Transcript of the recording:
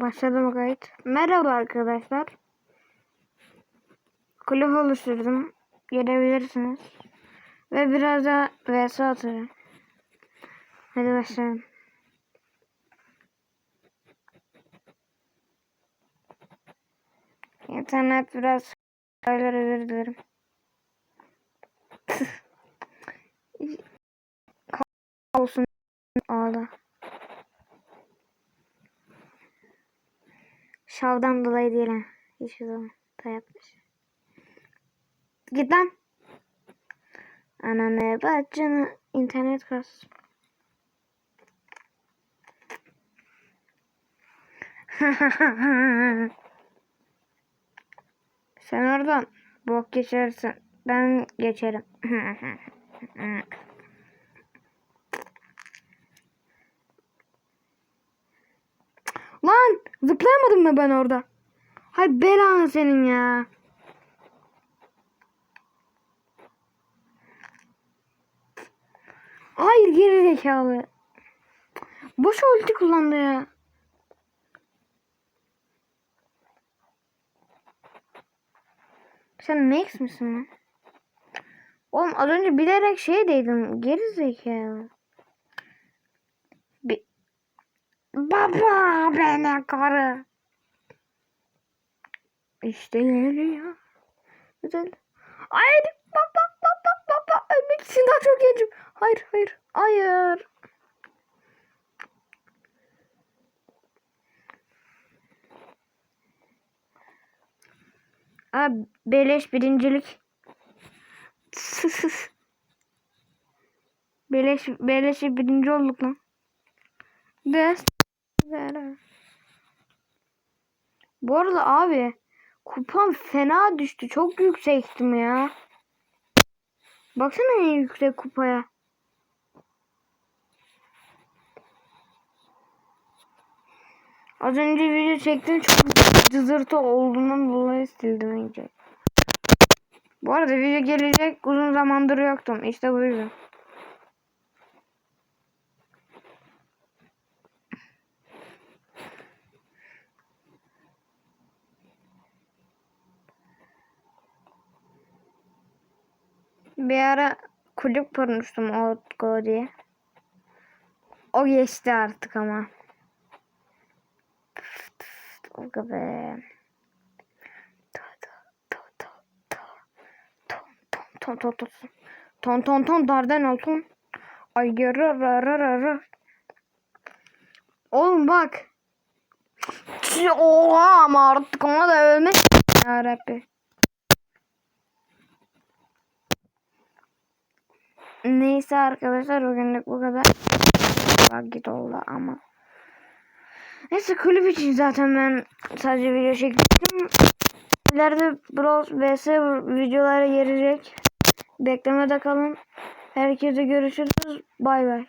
Başladım kayıt. Merhaba arkadaşlar. Kulüp oluşturdum. Gelebilirsiniz. Ve biraz da vs atacağım. Hadi başlayalım. İnternet biraz özür dilerim. olsun ağla. Şavdan dolayı değil ha. Hiçbir zaman da yapmış. Git lan. Ananı bacını internet kas. Sen oradan bok geçersin. Ben geçerim. Lan zıplayamadım mı ben orada? Hay belanı senin ya. Hayır geri zekalı. Boş ulti kullandı ya. Sen Max misin lan? Oğlum az önce bilerek şey dedim. Geri zekalı. Bir... Baba beni karı. İşte geliyor. Güzel. Hayır. Baba baba baba. Ölmek için daha çok gencim. Hayır hayır. Hayır. Abi beleş birincilik. beleş beleşe birinci olduk lan. Des. Bu arada abi kupam fena düştü. Çok yüksektim ya. Baksana en yüksek kupaya. Az önce video çektim çok cızırtı olduğundan dolayı sildim iyice. Bu arada video gelecek uzun zamandır yoktum. İşte bu yüzden. Bir ara kulüp kurmuştum Outgo diye. O geçti artık ama. Olga be. Ton ton ton ton ton ton darden olsun. Ay rı rı rı Oğlum bak. Oha ama artık ona da ölme. Ya Rabbi. Neyse arkadaşlar bugünlük bu kadar. Vakit oldu ama. Neyse kulüp için zaten ben sadece video çektim. İleride Brawl vs videoları gelecek. Beklemede kalın. Herkese görüşürüz. Bay bay.